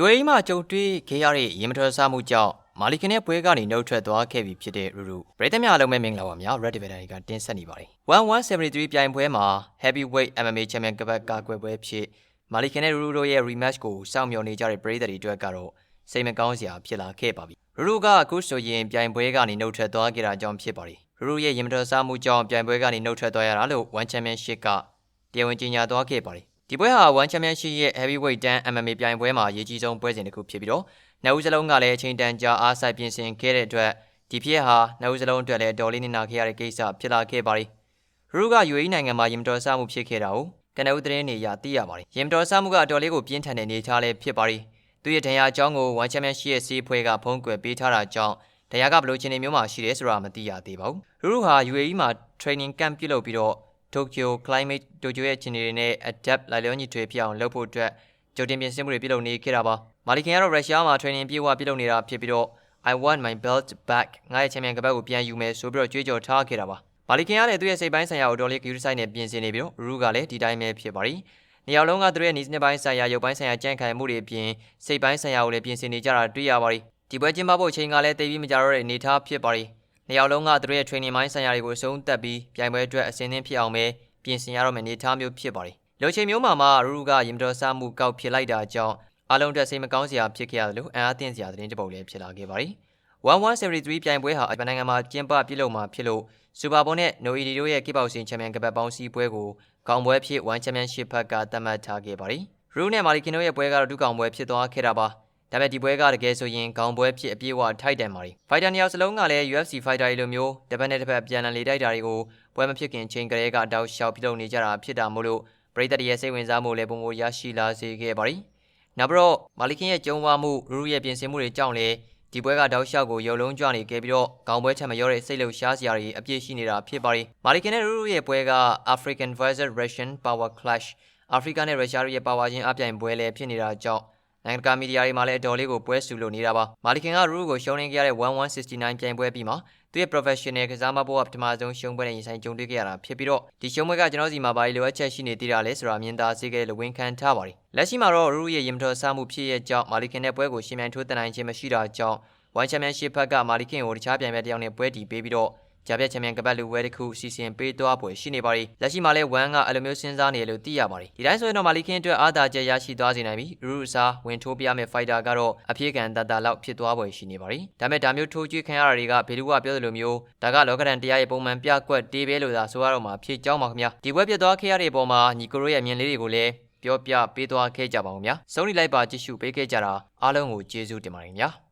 UAE မှာကြုံတွေ့ခဲ့ရတဲ့ရေမတော်ဆမှုကြောင့်မာလီကင်ရဲ့ပွဲကနေနှုတ်ထွက်သွားခဲ့ပြီဖြစ်တဲ့ရူရူပရိသတ်များအားလုံးပဲမင်္ဂလာပါများ Red Divider တွေကတင်ဆက်နေပါတယ်1173ပြိုင်ပွဲမှာ Heavyweight MMA Champion ကပတ်ကာကွယ်ပွဲဖြစ်မာလီကင်နဲ့ရူရူတို့ရဲ့ rematch ကိုစောင့်မျှော်နေကြတဲ့ပရိသတ်တွေအတွက်ကတော့စိတ်မကောင်းစရာဖြစ်လာခဲ့ပါပြီရူရူကအခုဆိုရင်ပြိုင်ပွဲကနေနှုတ်ထွက်သွားခဲ့တာကြောင့်ဖြစ်ပါတယ်ရူရူရဲ့ရေမတော်ဆမှုကြောင့်ပြိုင်ပွဲကနေနှုတ်ထွက်သွားရတာလို့ One Championship ကတရားဝင်ကြေညာသွားခဲ့ပါတယ် ဒီပွဲဟာ One Championship ရဲ့ Heavyweight တန်း MMA ပြိုင်ပွဲမှာအရေးကြီးဆုံးပွဲစဉ်တစ်ခုဖြစ်ပြီးတော့နှစ်ဦးစလုံးကလည်းအချိန်တန်ကြာအားစိုက်ပြင်ဆင်ခဲ့တဲ့အတွက်ဒီဖြစ်ဟာနှစ်ဦးစလုံးအတွက်လည်းအတော်လေးနစ်နာခဲ့ရတဲ့ကိစ္စဖြစ်လာခဲ့ပါတယ်။ရူက UAE နိုင်ငံမှာရင်မတော်ဆမှုဖြစ်ခဲ့တာကိုကနအူးသတင်းတွေရသိရပါတယ်။ရင်မတော်ဆမှုကအတော်လေးကိုပြင်းထန်တဲ့နေထားလည်းဖြစ်ပါတယ်။သူရဲ့ဒဏ်ရာအကြောင်းကို One Championship ရဲ့စီးဖွဲကဖုံးကွယ်ပေးထားတာကြောင့်ဒဏ်ရာကဘယ်လိုခြေနေမျိုးမှာရှိတယ်ဆိုတာမသိရသေးပါဘူး။ရူရူဟာ UAE မှာ training camp ပြုလုပ်ပြီးတော့ Tokyo Climate Dojo ရဲ့ခြေနေတွေနဲ့ adapt လိုက်လျောညီထွေဖြစ်အောင်လုပ်ဖို့အတွက်ကြိုတင်ပြင်ဆင်မှုတွေပြုလုပ်နေခဲ့တာပါ။မာလီခင်ကတော့ရုရှားမှာ training ပြေဝပြုလုပ်နေတာဖြစ်ပြီးတော့ I want my belt back ငါရဲ့ချန်ပီယံကပတ်ကိုပြန်ယူမယ်ဆိုပြီးတော့ကြွေးကြော်ထားခဲ့တာပါ။မာလီခင်ကလည်းသူ့ရဲ့စိတ်ပိုင်းဆိုင်ရာကိုတော်လေး cue ဆိုင်နဲ့ပြင်ဆင်နေပြီးတော့ရူကလည်းဒီတိုင်းပဲဖြစ်ပါရီ။နေရာလုံးကသူတို့ရဲ့နီးစနစ်ပိုင်းဆိုင်ရာရုပ်ပိုင်းဆိုင်ရာကြံ့ခိုင်မှုတွေအပြင်စိတ်ပိုင်းဆိုင်ရာကိုလည်းပြင်ဆင်နေကြတာတွေ့ရပါရီ။ဒီပွဲကျင်းပဖို့အချိန်ကလည်းတိတ်ပြီးမကြတော့တဲ့အနေအထားဖြစ်ပါရီ။ နေရာလုံးကသူတို့ရဲ့ training ပိုင်းဆိုင်ရာတွေကိုအဆုံးသတ်ပြီးပြိုင်ပွဲအတွက်အစင်းသင်းဖြစ်အောင်ပဲပြင်ဆင်ရတော့မယ့်အနေအထားမျိုးဖြစ်ပါတယ်။လူချိန်မျိုးမှာမှရူကရင်တော်စားမှုကောက်ဖြစ်လိုက်တာကြောင့်အလုံးတက်စိတ်မကောင်းစရာဖြစ်ခဲ့ရတယ်လို့အံအားသင့်စရာသတင်းတစ်ပုဒ်လည်းဖြစ်လာခဲ့ပါတယ်။1173ပြိုင်ပွဲဟာအပန်နိုင်ငံမှာကျင်းပပြုလုပ်မှာဖြစ်လို့စူပါဘောနဲ့နိုအီဒီတို့ရဲ့ကိပေါစင်ချန်ပီယံကပတ်ပေါင်းစီးပွဲကိုကောင်ပွဲဖြစ်1ချန်ပီယံရှစ်ဘက်ကသတ်မှတ်ထားခဲ့ပါတယ်။ရူနဲ့မာလီကင်တို့ရဲ့ပွဲကတော့ဒုကောင်ပွဲဖြစ်သွားခဲ့တာပါ။ ဒါပေမဲ့ဒီပွဲကတကယ်ဆိုရင်ကောင်ပွဲဖြစ်အပြည့်အဝထိုက်တန်ပါရီ။ဖိုက်တာနှစ်ယောက်စလုံးကလည်း UFC ဖိုက်တာတွေလိုမျိုးတစ်ပတ်နဲ့တစ်ပတ်ပြန်လည်လေတိုက်တာတွေကိုပွဲမဖြစ်ခင်ချိန်ကလေးကတောက်လျှောက်ပြုလုပ်နေကြတာဖြစ်တာမို့လို့ပရိသတ်ရဲ့စိတ်ဝင်စားမှုလည်းပုံမရရှိလာစေခဲ့ပါရီ။နောက်ပြီးတော့မာလီကင်ရဲ့ကျုံးဝမှုရူရူရဲ့ပြင်ဆင်မှုတွေကြောင့်လည်းဒီပွဲကတောက်လျှောက်ကိုရုံလုံးကြွနေခဲ့ပြီးတော့ခေါင်းပွဲချံမရောတဲ့စိတ်လှုပ်ရှားစရာတွေအပြည့်ရှိနေတာဖြစ်ပါရီ။မာလီကင်နဲ့ရူရူရဲ့ပွဲက African vs Russian Power Clash အာဖရိကနဲ့ရုရှားတို့ရဲ့ပါဝါချင်းအပြိုင်ပွဲလည်းဖြစ်နေတာကြောင့် နိုင်ငံတကာမီဒီယာတွေမှာလည်းအတော်လေးကိုပွဲဆူလို့နေတာပါမာလီကင်ကရူးကိုရှုံးနေခဲ့ရတဲ့1169ပြိုင်ပွဲပြီးမှာသူရဲ့ professional ကစားမဘိုးကပထမဆုံးရှုံးပွဲနဲ့ရင်ဆိုင်ကြုံတွေ့ခဲ့ရတာဖြစ်ပြီးတော့ဒီရှုံးပွဲကကျွန်တော်စီမှာဘာလိုအပ်ချက်ရှိနေသေးတာလဲဆိုတာမြင်သာစေခဲ့လို့ဝန်ခံထားပါတယ်လက်ရှိမှာတော့ရူးရဲ့ရင်မတော်ဆမှုဖြစ်ရဲ့ကြောင့်မာလီကင်နဲ့ပွဲကိုရှင်မြန်ထိုးတင်နိုင်ခြင်းမရှိတာကြောင့်ဝိုင်းချန်ပီယံရှစ်ဘက်ကမာလီကင်ကိုတခြားပြိုင်ပွဲတစ်ယောက်နဲ့ပွဲတီပေးပြီးတော့ ဂျာပြက်ချန်ပီယံကပတ်လူဝဲတစ်ခုစီစဉ်ပေးသွားပွဲရှိနေပါရီလက်ရှိမှာလဲဝမ်ကအလိုမျိုးစဉ်းစားနေတယ်လို့သိရပါရီဒီတိုင်းဆိုရင်တော့မာလီကင်းအတွက်အားသာချက်ရရှိသွားစေနိုင်ပြီရူရူစာဝင်ထိုးပြမယ့်ဖိုက်တာကတော့အပြေးကန်တတလောက်ဖြစ်သွားပွဲရှိနေပါရီဒါမဲ့ဒါမျိုးထိုးကျွေးခံရတာတွေကဘေလူကပြောသလိုမျိုးဒါကလောကရန်တရားရဲ့ပုံမှန်ပြကွက်တေးပဲလို့သာဆိုရတော့မှာဖြစ်ကြောင်းပါခင်ဗျာဒီပွဲပြသွားခဲ့ရတဲ့ပုံမှာညီကိုရိုရဲ့မြင်လေးတွေကိုလည်းပြောပြပေးသွားခဲ့ကြပါဦးဗျာစုံးလိုက်ပါကြည့်ရှုပေးခဲ့ကြတာအားလုံးကိုကျေးဇူးတင်ပါတယ်ခင်ဗျာ